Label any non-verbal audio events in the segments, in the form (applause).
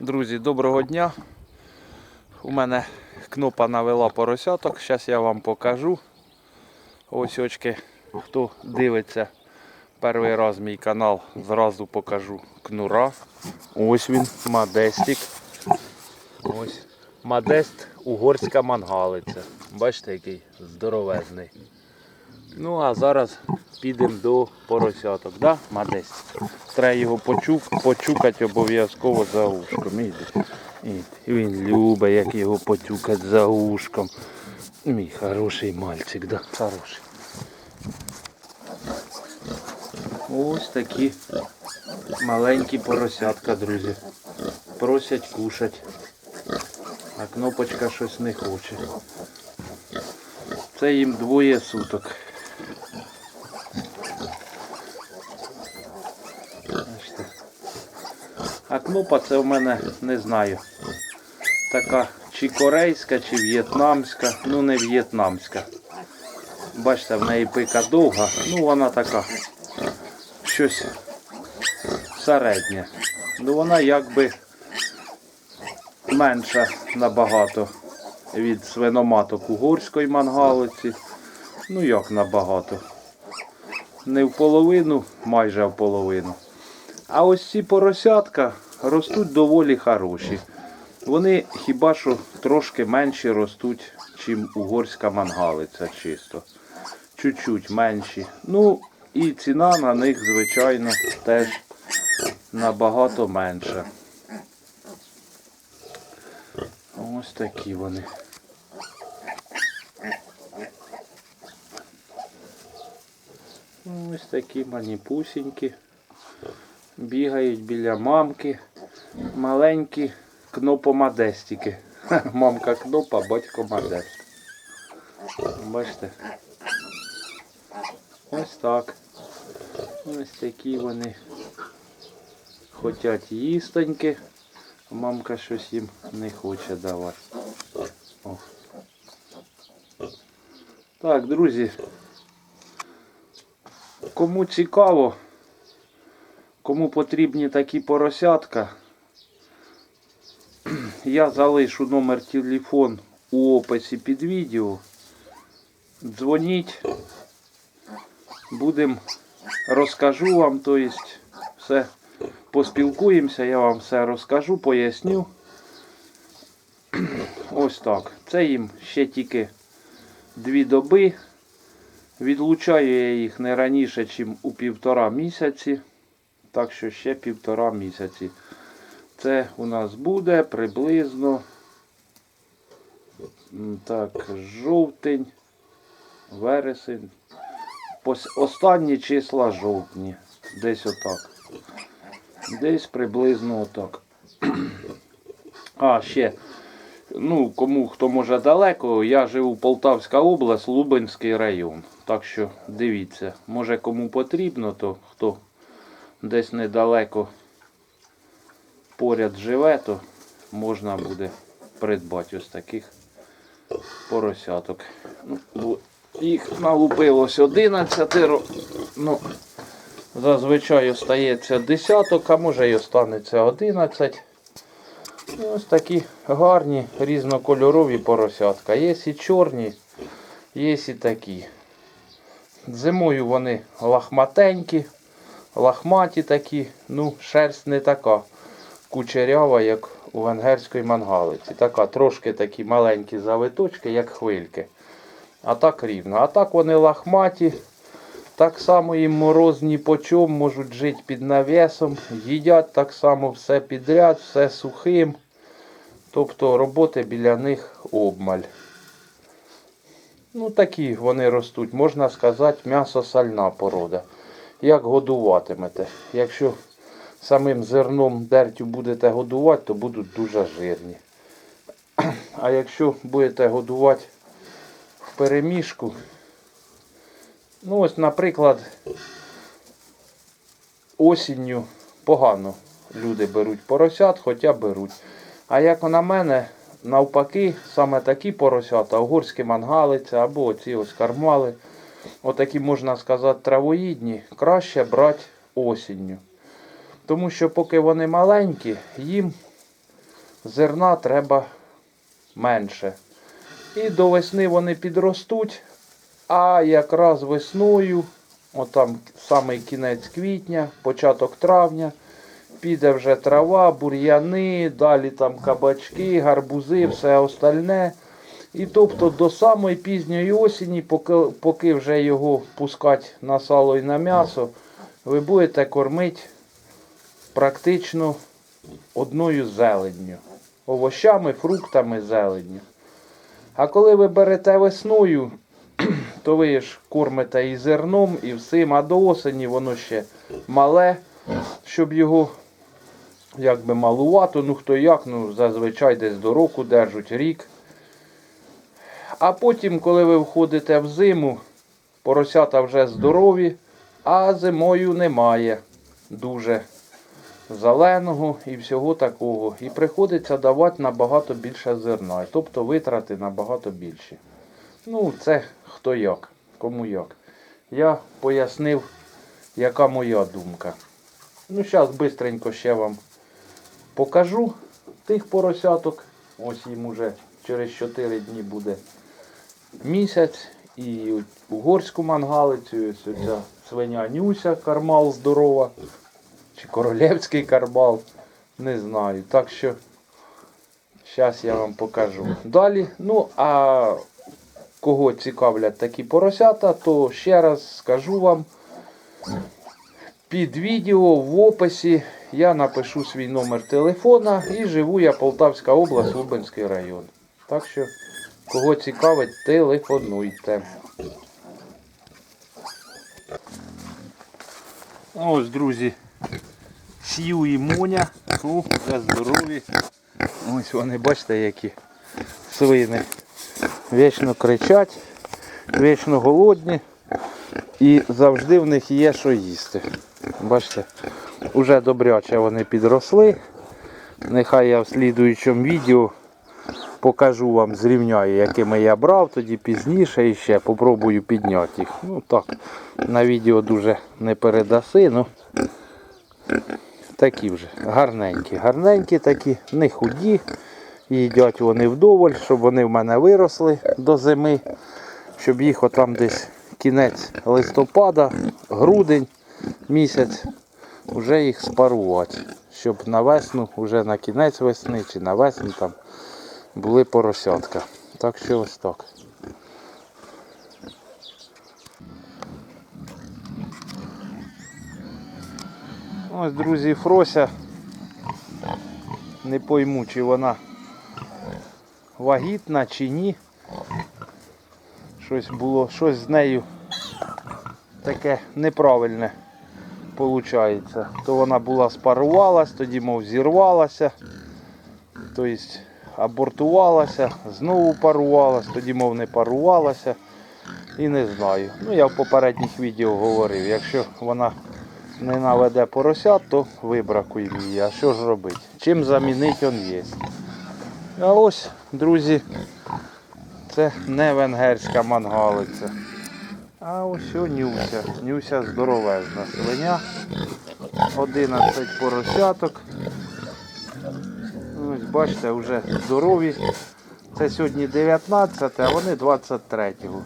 Друзі, доброго дня. У мене кнопа навела поросяток. Зараз я вам покажу. Ось очки, хто дивиться перший раз мій канал, зразу покажу кнура. Ось він, Мадестик. Ось. Мадест угорська мангалиця. Бачите, який здоровезний. Ну а зараз підемо до поросяток, да, Мадест? Треба його почук, почукати обов'язково за ушком. Іди. Іди. Він любить, як його потюкати за ушком. Мій хороший мальчик, да? Хороший. Ось такі маленькі поросятка, друзі. Просять кушать. А кнопочка щось не хоче. Це їм двоє суток. А кнопа це в мене не знаю. Така чи корейська, чи в'єтнамська. Ну не в'єтнамська. Бачите, в неї пика довга, ну вона така. Щось середнє. Ну вона якби менша набагато від свиноматок угорської мангалиці. Ну як набагато. Не в половину, майже в половину. А ось ці поросятка ростуть доволі хороші. Вони хіба що трошки менші ростуть, чим угорська мангалиця чисто. Чуть-чуть менші. Ну і ціна на них, звичайно, теж набагато менша. Ось такі вони. Ось такі маніпусінькі. Бігають біля мамки. Маленькі кнопомадестики. (laughs) Мамка кнопа, батько мадест. Бачите? Ось так. Ось такі вони хотять їстоньки. Мамка щось їм не хоче давати. О. Так, друзі. Кому цікаво, кому потрібні такі поросятка, я залишу номер телефон у описі під відео. Дзвоніть. Будем розкажу вам, то есть все поспілкуємося, я вам все розкажу, поясню. Ось так. Це їм ще тільки дві доби. Відлучаю я їх не раніше, ніж у півтора місяці. Так що ще півтора місяці. Це у нас буде приблизно так, жовтень, вересень. Останні числа жовтні. Десь отак. Десь приблизно отак. (clears throat) А, ще. Ну, кому хто може далеко, я живу Полтавська область, Лубенський район. Так що дивіться, може кому потрібно, то хто десь недалеко поряд живе, то можна буде придбати ось таких поросяток. Ну, їх налупилось 11, ну, зазвичай остається десяток, а може й останеться 11. Ну, Ось такі гарні різнокольорові поросятка. Є і чорні, є і такі. Зимою вони лахматенькі, лахматі такі, ну, шерсть не така кучерява, як у венгерської мангалиці. Така трошки такі маленькі завиточки, як хвильки. А так рівно. А так вони лахматі. Так само їм морозні почом можуть жити під навісом, їдять так само все підряд, все сухим. Тобто роботи біля них обмаль. Ну такі вони ростуть, можна сказати, м'ясо-сальна порода. Як годуватимете? Якщо самим зерном дертю будете годувати, то будуть дуже жирні. (clears throat) А якщо будете годувати в перемішку, ну ось, наприклад, осінню погано люди беруть поросят, хоча беруть. А як на мене, навпаки, саме такі поросята, угорські мангалиця або оці ось кармали, отакі, можна сказати, травоїдні, краще брати осінню. Тому що поки вони маленькі, їм зерна треба менше. І до весни вони підростуть, а якраз весною, отам самий кінець квітня, початок травня, піде вже трава, бур'яни, далі там кабачки, гарбузи, все остальне. І тобто до самої пізньої осені, поки, поки вже його пускати на сало і на м'ясо, ви будете кормити практично одною зеленню. Овощами, фруктами, зеленню. А коли ви берете весною, (clears throat) то ви ж кормите і зерном, і всім, а до осені воно ще мале, щоб його якби малувато, ну хто як, ну зазвичай десь до року держуть рік. А потім, коли ви входите в зиму, поросята вже здорові, а зимою немає дуже зеленого і всього такого. І приходиться давати набагато більше зерна. Тобто витрати набагато більші. Ну, це хто як, кому як. Я пояснив, яка моя думка. Ну, зараз швидко ще вам покажу тих поросяток. Ось їм уже через 4 дні буде місяць. І угорську мангалицю, ось ця свиня Нюся, кармал здорова. Чи королівський кармал, не знаю. Так що зараз я вам покажу. Далі, ну а кого цікавлять такі поросята, то ще раз скажу вам. Під відео в описі я напишу свій номер телефона і живу я Полтавська область, Лубенський район. Так що, кого цікавить, телефонуйте. Ось, друзі, Сію і Моня, вже здорові. Ось вони, бачите, які свини. Вічно кричать, вічно голодні. І завжди в них є що їсти. Бачите, вже добряче вони підросли. Нехай я в слідуючому відео покажу вам, зрівняю, якими я брав, тоді пізніше і ще попробую підняти їх. Ну так, на відео дуже не передаси, ну такі вже гарненькі, гарненькі такі, не худі. Їдять вони вдоволь, щоб вони в мене виросли до зими, щоб їх отам десь кінець листопада, грудень місяць вже їх спарувати, щоб на весну, вже на кінець весни чи на весну там були поросятка. Так що ось так. Ось, друзі, Фрося. Не пойму, чи вона вагітна чи ні. Щось було, щось з нею таке неправильне виходить. То вона була спарувалась, тоді мов зірвалася, тобто абортувалася, знову парувалась, тоді мов не парувалася. І не знаю. Ну я в попередніх відео говорив, якщо вона не наведе поросят, то вибракуємо її. А що ж робити? Чим замінити он є. А ось, друзі, це не венгерська мангалиця. А ось Нюся. Нюся здоровезна свиня. 11 поросяток. Бачите, вже здорові. Це сьогодні 19, а вони 23-го.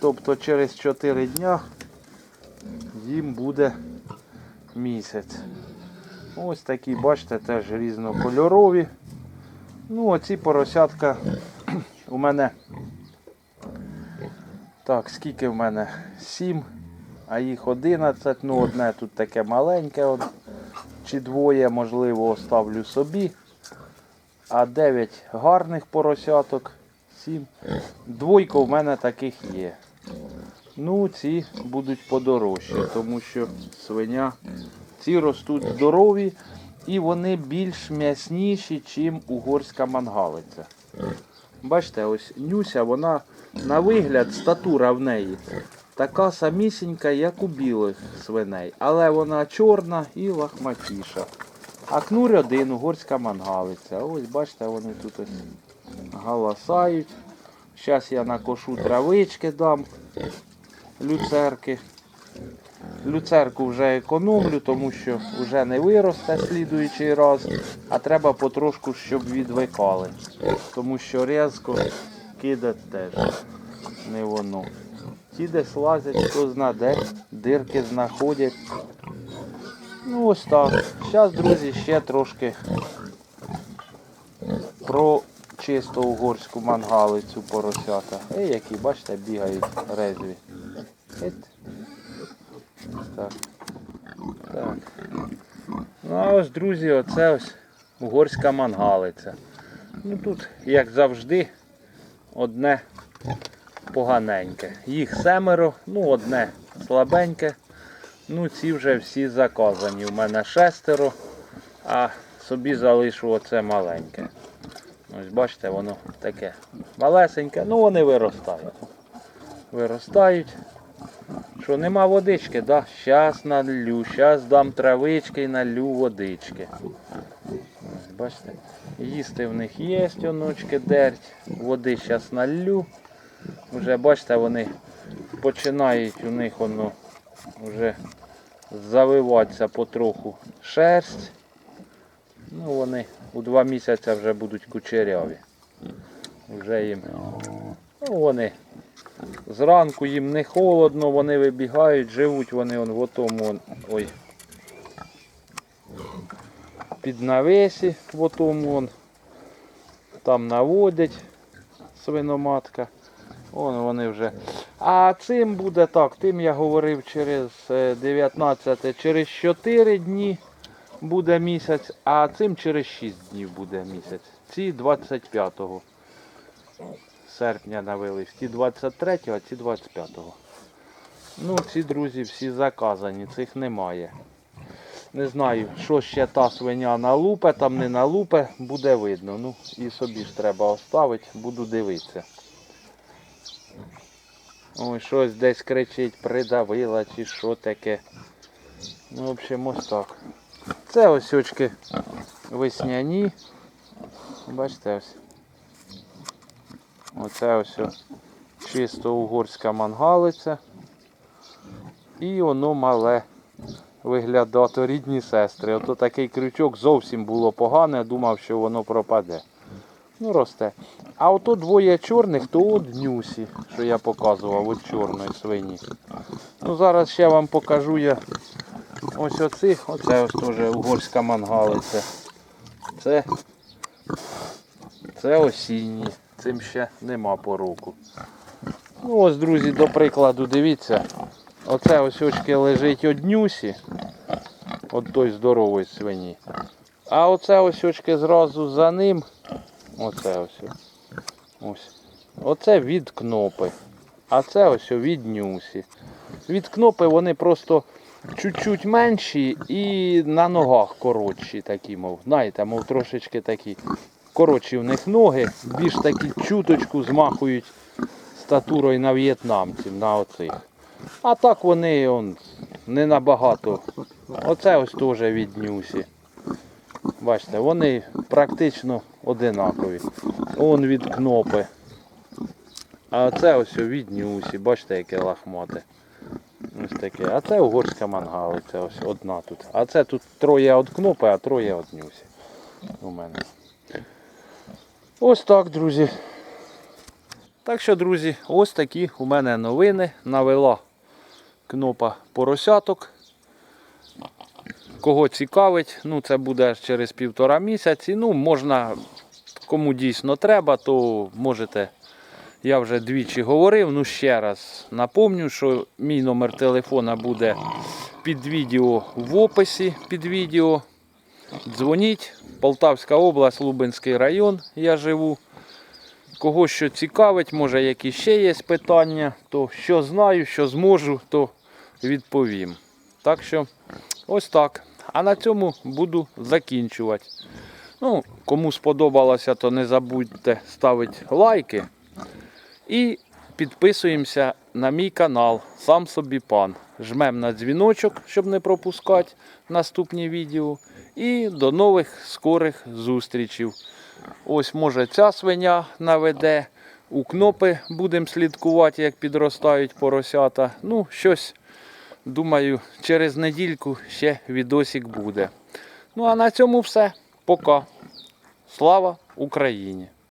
Тобто через 4 дня їм буде місяць. Ось такі, бачите, теж різнокольорові. Ну, оці поросятка (clears throat) у мене. Так, скільки в мене? 7, а їх 11. Ну, одне тут таке маленьке, чи двоє, можливо, оставлю собі. А 9 гарних поросяток, 7. Двойка в мене таких є. Ну, ці будуть подорожчі, тому що свиня, ці ростуть здорові і вони більш м'ясніші, ніж угорська мангалиця. Бачите, ось Нюся, вона на вигляд, статура в неї така самісінька, як у білих свиней, але вона чорна і лахматіша. А кнур один, угорська мангалиця. Ось бачите, вони тут ось галасають. Зараз я накошу травички дам, люцерки. люцерку вже економлю, тому що вже не виросте слідуючий раз, а треба потрошку, щоб відвикали. Тому що різко кидати теж не воно. Ті десь лазять, хто зна де, дирки знаходять. Ну ось так. Зараз, друзі, ще трошки про чисто угорську мангалицю поросята. Ей, які, бачите, бігають резві. Так. Так. Ну а ось, друзі, оце ось угорська мангалиця. Ну тут, як завжди, одне поганеньке. Їх семеро, ну одне слабеньке. Ну ці вже всі заказані. У мене шестеро, а собі залишу оце маленьке. Ось бачите, воно таке малесеньке, ну вони виростають. Виростають. Що нема водички, да? Щас налью, щас дам травички і налью водички. Ось, бачите, їсти в них є, онучки дерть, води щас налью. Вже бачите, вони починають у них воно вже завиватися потроху шерсть. Ну вони у два місяці вже будуть кучеряві. Вже їм. Ну, вони зранку їм не холодно, вони вибігають, живуть вони он в тому ой. Під навесі в отому он. Там наводять свиноматка. Вон вони вже. А цим буде так, тим я говорив через е, 19, через 4 дні буде місяць, а цим через 6 днів буде місяць. Ці 25 серпня навелись. Ті 23, а ці 25. Ну, ці друзі всі заказані, цих немає. Не знаю, що ще та свиня налупе, там не налупе, буде видно. Ну і собі ж треба оставити, буду дивитися. Ой, щось десь кричить, придавила чи що таке. Ну, в общем, ось так. Це ось очки весняні. Бачите ось. Оце ось чисто угорська мангалиця. І воно мале виглядає, то рідні сестри. Ото такий крючок зовсім було погане, думав, що воно пропаде. Ну, росте. А ото двоє чорних, то от нюсі, що я показував, от чорної свині. Ну, зараз ще вам покажу я ось оцих. Оце ось теж угорська мангалиця. Це, це осінні. Цим ще нема пороку. Ну ось, друзі, до прикладу, дивіться. Оце ось очки лежить од нюсі. От той здорової свині. А оце ось очки зразу за ним. Оце ось. Ось. Оце від кнопи. А це ось від нюсі. Від кнопи вони просто чуть-чуть менші і на ногах коротші такі, мов. Знаєте, мов трошечки такі. Коротші в них ноги, більш такі чуточку змахують статурою на в'єтнамців, на оцих. А так вони он, не набагато. Оце ось теж від нюсі. Бачите, вони практично одинакові. Он від кнопи. А це ось від нюсі. Бачите, яке лахмате. Ось таке. А це угорська мангалиця, ось одна тут. А це тут троє від кнопи, а троє від нюсі. У мене. Ось так, друзі. Так що, друзі, ось такі у мене новини. Навела кнопа поросяток. Кого цікавить, ну це буде через півтора місяці. Ну, можна, кому дійсно треба, то можете. Я вже двічі говорив. Ну ще раз напомню, що мій номер телефона буде під відео в описі під відео. Дзвоніть. Полтавська область, Лубенський район. Я живу. Кого що цікавить, може які ще є питання, то що знаю, що зможу, то відповім. Так що ось так. А на цьому буду закінчувати. Ну, кому сподобалося, то не забудьте ставити лайки. І підписуємося на мій канал Сам собі пан. Жмем на дзвіночок, щоб не пропускати наступні відео. І до нових скорих зустрічей. Ось може ця свиня наведе. У кнопи будемо слідкувати, як підростають поросята. Ну, щось Думаю, через недільку ще відосик буде. Ну а на цьому все. Пока. Слава Україні!